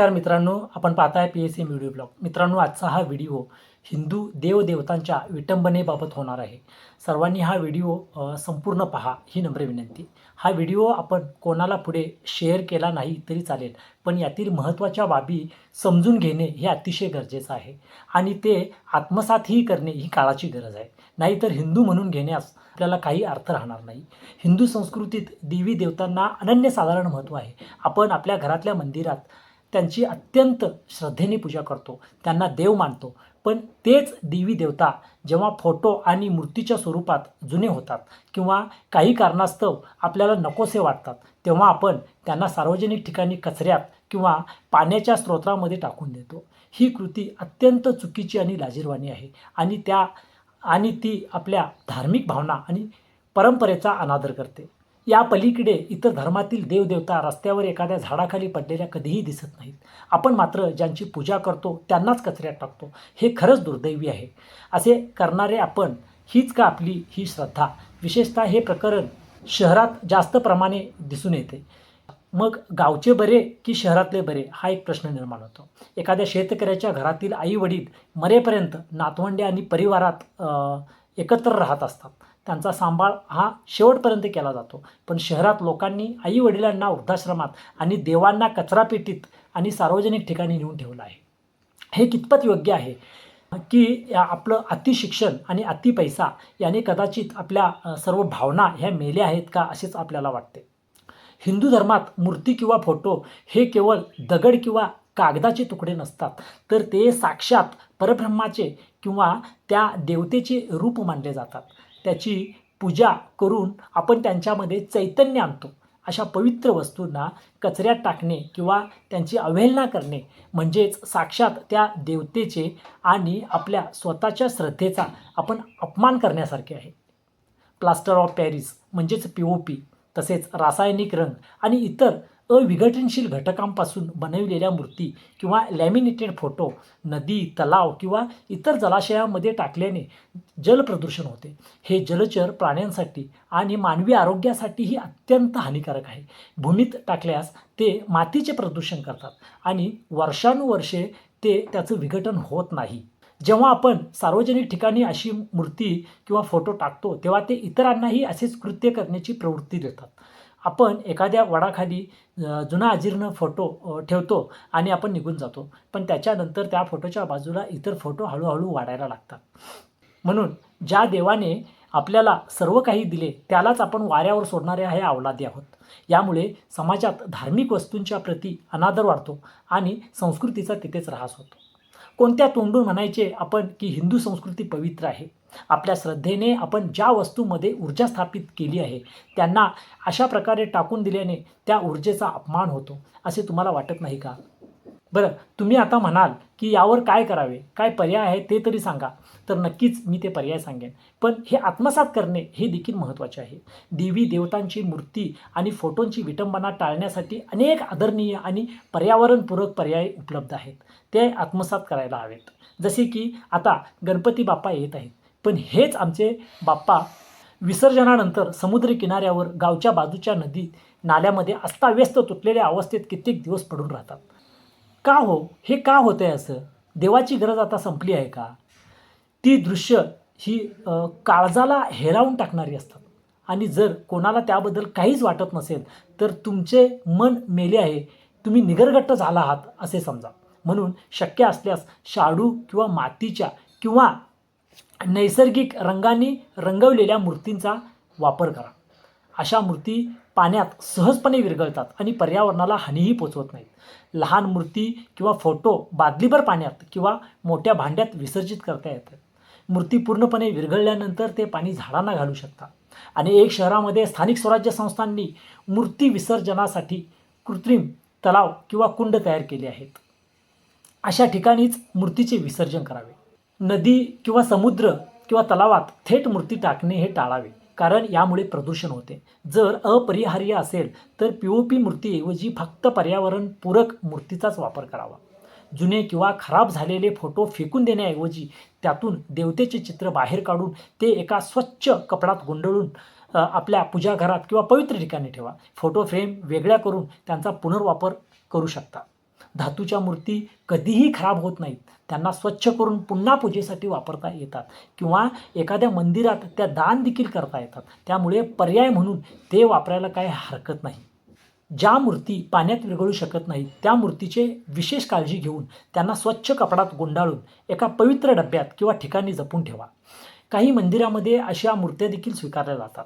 नमस्कार मित्रांनो आपण पाहताय P S M video blog मित्रांनो आजचा हा व्हिडिओ हिंदू देवदेवतांच्या विटंबनेबाबत होणार आहे. सर्वांनी हा व्हिडिओ संपूर्ण पहा ही नम्र विनंती. हा व्हिडिओ आपण कोणाला पुढे शेअर केला नाही तरी चालेल पण यातील महत्त्वाच्या बाबी समजून घेणे हे अतिशय गरजेचं आहे. आणि ते आत्मसातही करणे ही काळाची गरज आहे. नाहीतर हिंदू म्हणून घेण्यास आपल्याला काही अर्थ राहणार नाही. हिंदू संस्कृतीत देवी देवतांना अनन्यसाधारण महत्त्व आहे. आपण आपल्या घरातल्या मंदिरात त्यांची अत्यंत श्रद्धेने पूजा करतो त्यांना देव मानतो. पण तेच देवी देवता जेव्हा फोटो आणि मूर्तीच्या स्वरूपात जुने होतात किंवा काही कारणास्तव आपल्याला नकोसे वाटतात तेव्हा आपण त्यांना सार्वजनिक ठिकाणी कचऱ्यात किंवा पाण्याच्या स्रोतामध्ये टाकून देतो. ही कृती अत्यंत चुकीची आणि लाजीरवाणी आहे आणि त्या आणि ती आपल्या धार्मिक भावना आणि परंपरेचा अनादर करते. या पलीकडे इतर धर्मातील देवदेवता रस्त्यावर एखाद्या झाडाखाली पडलेल्या कधीही दिसत नाहीत. आपण मात्र ज्यांची पूजा करतो त्यांनाच कचऱ्यात टाकतो. हे खरंच दुर्दैवी आहे. असे करणारे आपण हीच का आपली ही श्रद्धा? विशेषतः हे प्रकरण शहरात जास्त प्रमाणे दिसून येते. मग गावचे बरे की शहरातले बरे? हा एक प्रश्न निर्माण होतो. एखाद्या शेतकऱ्याच्या घरातील आई वडील मरेपर्यंत नातवंडे आणि परिवारात एकत्र राहत असतात. त्यांचा सांभाळ हा शेवटपर्यंत केला जातो. पण शहरात लोकांनी आई वडिलांना वृद्धाश्रमात आणि देवांना कचरापेटीत आणि सार्वजनिक ठिकाणी नेऊन ठेवलं आहे. हे कितपत योग्य आहे? की आपलं अतिशिक्षण आणि अति पैसा याने कदाचित आपल्या सर्व भावना ह्या मेल्या आहेत का असेच आपल्याला वाटते. हिंदू धर्मात मूर्ती किंवा फोटो हे केवळ दगड किंवा कागदाचे तुकडे नसतात. तर ते साक्षात परब्रह्माचे किंवा त्या देवतेचे रूप मानले जातात. त्याची पूजा करून आपण त्यांच्यामध्ये चैतन्य आणतो. अशा पवित्र वस्तूंना कचऱ्यात टाकणे किंवा त्यांची अवहेलना करणे म्हणजेच साक्षात त्या देवतेचे आणि आपल्या स्वतःच्या श्रद्धेचा आपण अपमान करण्यासारखे आहे. प्लास्टर ऑफ पॅरिस म्हणजेच पी ओ पी तसेच रासायनिक रंग आणि इतर अविघटनशील घटकांपासून बनविलेल्या मूर्ती किंवा लॅमिनेटेड फोटो नदी तलाव किंवा इतर जलाशयामध्ये टाकल्याने जलप्रदूषण होते. हे जलचर प्राण्यांसाठी आणि मानवी आरोग्यासाठीही अत्यंत हानिकारक आहे. भूमीत टाकल्यास ते मातीचे प्रदूषण करतात आणि वर्षानुवर्षे ते त्याचं विघटन होत नाही. जेव्हा आपण सार्वजनिक ठिकाणी अशी मूर्ती किंवा फोटो टाकतो तेव्हा ते इतरांनाही असेच कृत्य करण्याची प्रवृत्ती देतात. आपण एखाद्या वडाखाली जुना अजीर्ण फोटो ठेवतो आणि आपण निघून जातो. पण त्याच्यानंतर त्या फोटोच्या बाजूला इतर फोटो हळूहळू वाढायला लागतात. म्हणून ज्या देवाने आपल्याला सर्व काही दिले त्यालाच आपण वाऱ्यावर सोडणारे हे अवलादी आहोत. यामुळे समाजात धार्मिक वस्तूंच्या प्रती अनादर वाढतो आणि संस्कृतीचा तिथेच ऱ्हास होतो. कोणत्या तोंडून म्हणायचे आपण की हिंदू संस्कृती पवित्र आहे? आपल्या श्रद्धेने आपण ज्या वस्तूमध्ये ऊर्जा स्थापित केली आहे त्यांना अशा प्रकारे टाकून दिल्याने त्या ऊर्जेचा अपमान होतो असे तुम्हाला वाटत नाही का? बरं तुम्ही आता म्हणाल की यावर काय करावे? काय पर्याय आहे ते तरी सांगा. तर नक्कीच मी ते पर्याय सांगेन. पण हे आत्मसात करणे हे देखील महत्त्वाचे आहे. देवी देवतांची मूर्ती आणि फोटोंची विटंबना टाळण्यासाठी अनेक आदरणीय आणि पर्यावरणपूरक पर्याय उपलब्ध आहेत. ते आत्मसात करायला हवेत. जसे की आता गणपती बाप्पा येत आहेत. पण हेच आमचे बाप्पा विसर्जनानंतर समुद्र किनाऱ्यावर गावच्या बाजूच्या नदी नाल्यामध्ये अस्ताव्यस्त तुटलेल्या अवस्थेत कित्येक दिवस पडून राहतात. का हो? हे का होतं आहे असं? देवाची गरज आता संपली आहे का? ती दृश्य ही काळजाला हेरावून टाकणारी असतात. आणि जर कोणाला त्याबद्दल काहीच वाटत नसेल तर तुमचे मन मेले आहे. तुम्ही निगरगट्ट झाला आहात असे समजा. म्हणून शक्य असल्यास शाडू किंवा मातीच्या किंवा नैसर्गिक रंगांनी रंगवलेल्या मूर्तींचा वापर करा. अशा मूर्ती पाण्यात सहजपणे विरघळतात आणि पर्यावरणाला हानीही पोचवत नाहीत. लहान मूर्ती किंवा फोटो बादलीभर पाण्यात किंवा मोठ्या भांड्यात विसर्जित करता येतात. मूर्ती पूर्णपणे विरघळल्यानंतर ते पाणी झाडांना घालू शकतात. आणि एक शहरामध्ये स्थानिक स्वराज्य संस्थांनी मूर्ती विसर्जनासाठी कृत्रिम तलाव किंवा कुंड तयार केले आहेत. अशा ठिकाणीच मूर्तीचे विसर्जन करावे. नदी किंवा समुद्र किंवा तलावात थेट मूर्ती टाकणे हे टाळावे. कारण यामुळे प्रदूषण होते. जर अपरिहार्य असेल तर पी ओ पी मूर्तीऐवजी फक्त पर्यावरणपूरक मूर्तीचाच वापर करावा. जुने किंवा खराब झालेले फोटो फेकून देण्याऐवजी त्यातून देवतेचे चित्र बाहेर काढून ते एका स्वच्छ कपडात गुंडळून आपल्या पूजाघरात किंवा पवित्र ठिकाणी ठेवा. फोटो फ्रेम वेगळ्या करून त्यांचा पुनर्वापर करू शकता. धातूच्या मूर्ती कधीही खराब होत नाहीत. त्यांना स्वच्छ करून पुन्हा पूजेसाठी वापरता येतात किंवा एखाद्या मंदिरात त्या दान देखील करता येतात. त्यामुळे पर्याय म्हणून ते वापरायला काही हरकत नाही. ज्या मूर्ती पाण्यात विरघळू शकत नाहीत त्या मूर्तीचे विशेष काळजी घेऊन त्यांना स्वच्छ कपडात गुंडाळून एका पवित्र डब्यात किंवा ठिकाणी जपून ठेवा. काही मंदिरामध्ये अशा मूर्त्या देखील स्वीकारल्या जातात.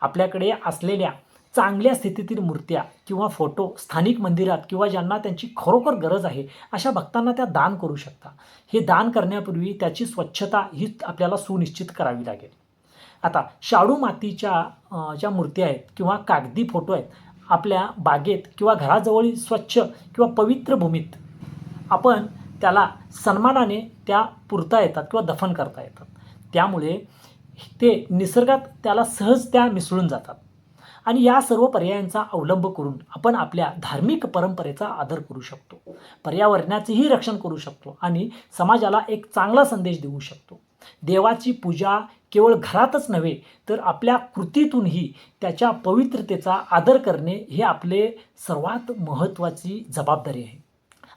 आपल्याकडे असलेल्या चांगल्या स्थितीतील मूर्त्या किंवा फोटो स्थानिक मंदिरात किंवा ज्यांना त्यांची खरोखर गरज आहे अशा भक्तांना त्या दान करू शकता. हे दान करण्यापूर्वी त्याची स्वच्छता ही आपल्याला सुनिश्चित करावी लागेल. आता शाडू मातीच्या ज्या मूर्त्या आहेत किंवा कागदी फोटो आहेत आपल्या बागेत किंवा घराजवळील स्वच्छ किंवा पवित्र भूमीत आपण त्याला सन्मानाने त्या पुरता येतात किंवा दफन करता येतात. त्यामुळे ते निसर्गात त्याला सहज त्या मिसळून जातात. आणि या सर्व पर्यायांचा अवलंब करून आपण आपल्या धार्मिक परंपरेचा आदर करू शकतो. पर्यावरणाचेही रक्षण करू शकतो आणि समाजाला एक चांगला संदेश देऊ शकतो. देवाची पूजा केवळ घरातच नव्हे तर आपल्या कृतीतूनही त्याच्या पवित्रतेचा आदर करणे हे आपले सर्वात महत्त्वाची जबाबदारी आहे.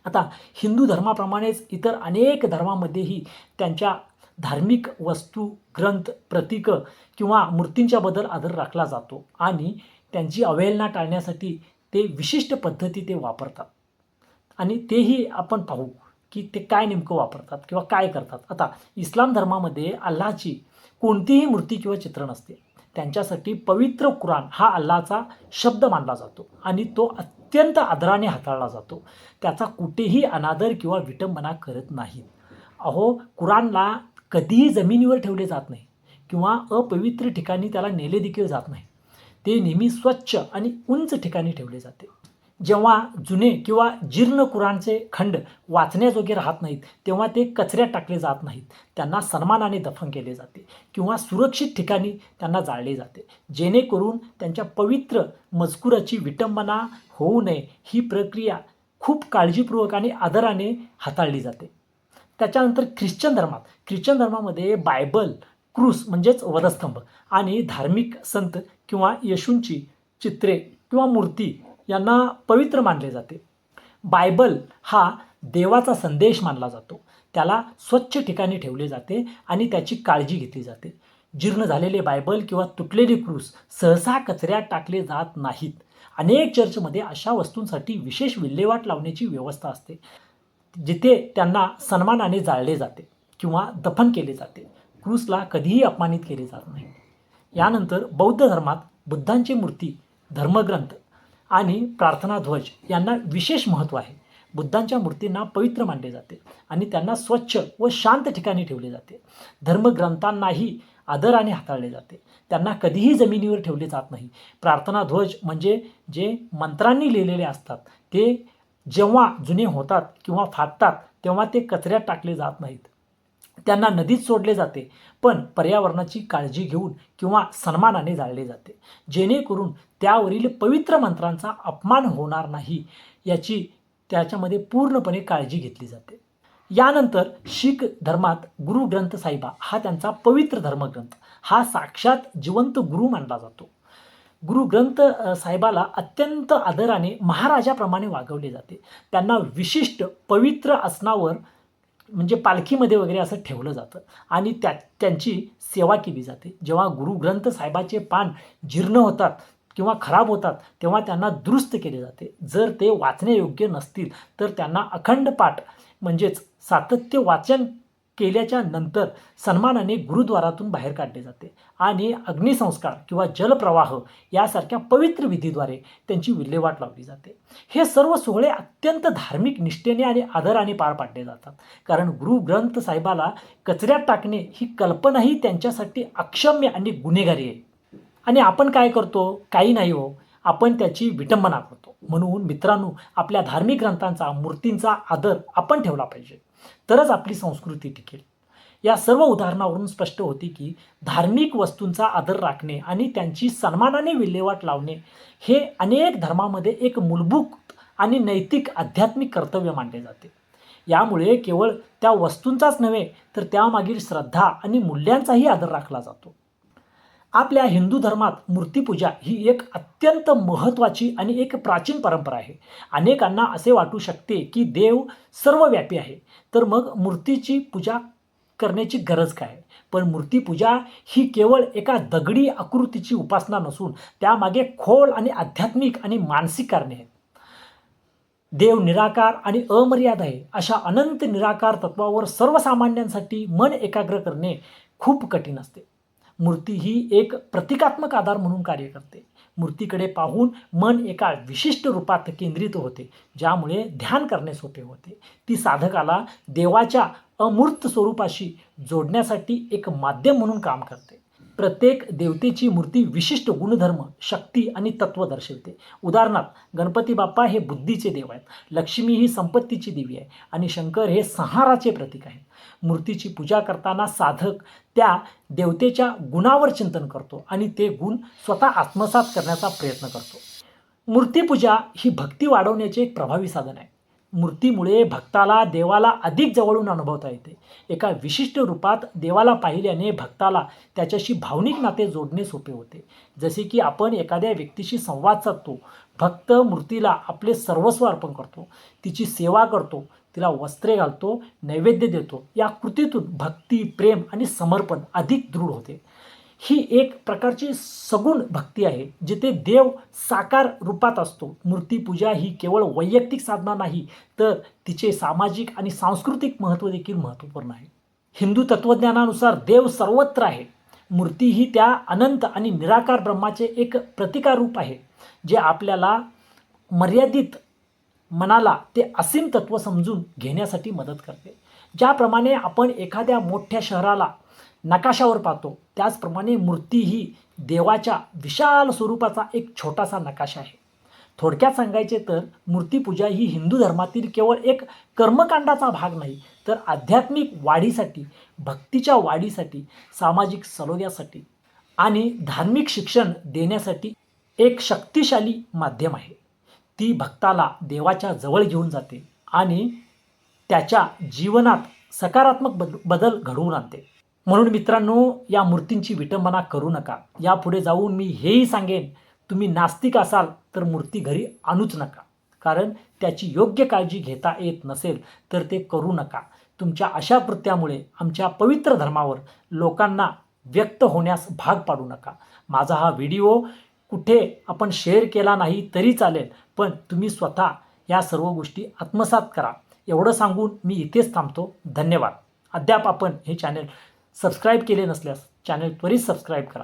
आता हिंदू धर्माप्रमाणेच इतर अनेक धर्मामध्येही त्यांच्या धार्मिक वस्तू ग्रंथ प्रतीकं किंवा मूर्तींच्याबद्दल आदर राखला जातो आणि त्यांची अवहेलना टाळण्यासाठी ते विशिष्ट पद्धती ते वापरतात. आणि तेही आपण पाहू की ते काय नेमकं वापरतात किंवा काय करतात. आता इस्लाम धर्मामध्ये अल्लाची कोणतीही मूर्ती किंवा चित्र नसते. त्यांच्यासाठी पवित्र कुराण हा अल्लाचा शब्द मानला जातो आणि तो अत्यंत आदराने हाताळला जातो. त्याचा कुठेही अनादर किंवा विटंबना करत नाहीत. अहो कुराणला कधीही जमिनीवर ठेवले जात नाही किंवा अपवित्र ठिकाणी त्याला नेले देखील जात नाही. ते नेहमी स्वच्छ आणि उंच ठिकाणी ठेवले जाते. जेव्हा जुने किंवा जीर्ण कुराणचे खंड वाचण्याजोगे राहत नाहीत तेव्हा ते कचऱ्यात टाकले जात नाहीत. त्यांना सन्मानाने दफन केले जाते किंवा सुरक्षित ठिकाणी त्यांना जाळले जाते. जेणेकरून त्यांच्या पवित्र मजकुराची विटंबना होऊ नये. ही प्रक्रिया खूप काळजीपूर्वक आणि आदराने हाताळली जाते. त्याच्यानंतर ख्रिश्चन धर्मात. ख्रिश्चन धर्मामध्ये बायबल क्रूस म्हणजेच वधस्तंभ आणि धार्मिक संत किंवा येशूंची चित्रे किंवा मूर्ती यांना पवित्र मानले जाते. बायबल हा देवाचा संदेश मानला जातो. त्याला स्वच्छ ठिकाणी ठेवले जाते आणि त्याची काळजी घेतली जाते. जीर्ण झालेले बायबल किंवा तुटलेले क्रूस सहसा कचऱ्यात टाकले जात नाहीत. अनेक चर्चमध्ये अशा वस्तूंसाठी विशेष विल्हेवाट लावण्याची व्यवस्था असते. जिथे त्यांना सन्मानाने जाळले जाते किंवा दफन केले जाते क्रूसला कधीही अपमानित केले जात नाही. यानंतर बौद्ध धर्मात बुद्धांची मूर्ती धर्मग्रंथ आणि प्रार्थनाध्वज यांना विशेष महत्त्व आहे. बुद्धांच्या मूर्तींना पवित्र मानले जाते आणि त्यांना स्वच्छ व शांत ठिकाणी ठेवले जाते. धर्मग्रंथांनाही आदराने हाताळले जाते. त्यांना कधीही जमिनीवर ठेवले जात नाही. प्रार्थनाध्वज म्हणजे जे मंत्रांनी लिहिलेले असतात ते जेव्हा जुने होतात किंवा फाटतात तेव्हा ते कचऱ्यात टाकले जात नाहीत. त्यांना नदीत सोडले जाते पण पर्यावरणाची काळजी घेऊन किंवा सन्मानाने जाळले जाते. जेणेकरून त्यावरील पवित्र मंत्रांचा अपमान होणार नाही याची त्याच्यामध्ये पूर्णपणे काळजी घेतली जाते. यानंतर शीख धर्मात गुरु ग्रंथ साहिबा हा त्यांचा पवित्र धर्मग्रंथ. हा साक्षात जिवंत गुरु मानला जातो. गुरु ग्रंथ साहेबाला अत्यंत आदराने महाराजाप्रमाणे वागवले जाते. त्यांना विशिष्ट पवित्र आसनावर म्हणजे पालखीमध्ये वगैरे असं ठेवलं जातं आणि त्या त्यांची सेवा केली जाते. जेव्हा गुरु ग्रंथ साहेबाचे पान जीर्ण होतात किंवा खराब होतात तेव्हा त्यांना दुरुस्त केले जाते. जर ते वाचण्यायोग्य नसतील तर त्यांना अखंड पाठ म्हणजेच सातत्य वाचन केल्याच्यानंतर सन्मानाने गुरुद्वारातून बाहेर काढले जाते. आणि अग्निसंस्कार किंवा जलप्रवाह यासारख्या पवित्र विधीद्वारे त्यांची विल्हेवाट लावली जाते. हे सर्व सोहळे अत्यंत धार्मिक निष्ठेने आणि आदराने पार पाडले जातात. कारण गुरु ग्रंथ साहेबाला कचऱ्यात टाकणे ही कल्पनाही त्यांच्यासाठी अक्षम्य आणि गुन्हेगारी आहे. आणि आपण काय करतो? काही नाही हो. आपण त्याची विटंबना करतो. म्हणून मित्रांनो आपल्या धार्मिक ग्रंथांचा मूर्तींचा आदर आपण ठेवला पाहिजे. तरच आपली संस्कृती टिकेल. या सर्व उदाहरणावरून स्पष्ट होते की धार्मिक वस्तूंचा आदर राखणे आणि त्यांची सन्मानाने विल्हेवाट लावणे हे अनेक धर्मामध्ये एक मूलभूत आणि नैतिक आध्यात्मिक कर्तव्य मानले जाते. यामुळे केवळ त्या वस्तूंचाच नव्हे तर त्यामागील श्रद्धा आणि मूल्यांचाही आदर राखला जातो. आपल्या हिंदू धर्मात मूर्तीपूजा ही एक अत्यंत महत्त्वाची आणि एक प्राचीन परंपरा आहे. अनेकांना असे वाटू शकते की देव सर्वव्यापी आहे. तर मग मूर्तीची पूजा करण्याची गरज काय? पण मूर्तीपूजा ही केवळ एका दगडी आकृतीची उपासना नसून त्यामागे खोल आणि आध्यात्मिक आणि मानसिक कारणे आहेत. देव निराकार आणि अमर्याद आहे. अशा अनंत निराकार तत्वावर सर्वसामान्यांसाठी मन एकाग्र करणे खूप कठीण असते. मूर्ती ही एक प्रतिकात्मक आधार म्हणून कार्य करते. मूर्तीकडे पाहून मन एका विशिष्ट रूपात केंद्रित होते ज्यामुळे ध्यान करणे सोपे होते. ती साधकाला देवाच्या अमूर्त स्वरूपाशी जोडण्यासाठी एक माध्यम म्हणून काम करते. प्रत्येक देवतेची मूर्ती विशिष्ट गुणधर्म शक्ती आणि तत्व दर्शवते. उदाहरणार्थ गणपती बाप्पा हे बुद्धीचे देव आहेत लक्ष्मी ही संपत्तीची देवी आहे आणि शंकर हे संहाराचे प्रतीक आहेत. मूर्तीची पूजा करताना साधक त्या देवतेच्या गुणावर चिंतन करतो आणि ते गुण स्वतः आत्मसात करण्याचा प्रयत्न करतो. मूर्तीपूजा ही भक्ती वाढवण्याचे एक प्रभावी साधन आहे. मूर्तीमुळे भक्ताला देवाला अधिक जवळून अनुभवता येते. एका विशिष्ट रूपात देवाला पाहिल्याने भक्ताला त्याच्याशी भावनिक नाते जोडणे सोपे होते. जसे की आपण एखाद्या व्यक्तीशी संवाद साधतो भक्त मूर्तीला आपले सर्वस्व अर्पण करतो तिची सेवा करतो तिला वस्त्रे घालतो नैवेद्य देतो. या कृतीतून भक्ती प्रेम आणि समर्पण अधिक दृढ होते. ही एक प्रकारची सगुण भक्ती आहे जिथे देव साकार रूपात असतो. मूर्तीपूजा ही केवळ वैयक्तिक साधना नाही तर तिचे सामाजिक आणि सांस्कृतिक महत्त्व देखील महत्त्वपूर्ण आहे. हिंदू तत्त्वज्ञानानुसार देव सर्वत्र आहे. मूर्ती ही त्या अनंत आणि निराकार ब्रह्माचे एक प्रतिकार रूप आहे जे आपल्याला मर्यादित मनाला ते असीम तत्व समजून घेण्यासाठी मदत करते. ज्याप्रमाणे आपण एखाद्या मोठ्या शहराला नकाशावर पाहतो. त्याचप्रमाणे मूर्ती ही देवाच्या विशाल स्वरूपाचा एक छोटासा नकाशा आहे. थोडक्यात सांगायचे तर मूर्तीपूजा ही हिंदू धर्मातील केवळ एक कर्मकांडाचा भाग नाही तर आध्यात्मिक वाढीसाठी भक्तीच्या वाढीसाठी सामाजिक सलोग्यासाठी आणि धार्मिक शिक्षण देण्यासाठी एक शक्तिशाली माध्यम आहे. ती भक्ताला देवाच्या जवळ घेऊन जाते आणि त्याच्या जीवनात सकारात्मक बद बदल घडवून आणते. म्हणून मित्रांनो या मूर्तींची विटंबना करू नका. यापुढे जाऊन मी हेही सांगेन तुम्ही नास्तिक असाल तर मूर्ती घरी आणूच नका. कारण त्याची योग्य काळजी घेता येत नसेल तर ते करू नका. तुमच्या अशा कृत्यामुळे आमच्या पवित्र धर्मावर लोकांना व्यक्त होण्यास भाग पाडू नका. माझा हा व्हिडिओ कुठे आपण शेअर केला नाही तरी चालेल पण तुम्ही स्वतः या सर्व गोष्टी आत्मसात करा. एवढं सांगून मी इथेच थांबतो. धन्यवाद. अद्याप आपण हे चॅनल सबस्क्राईब केले नसल्यास चॅनल त्वरित सबस्क्राईब करा.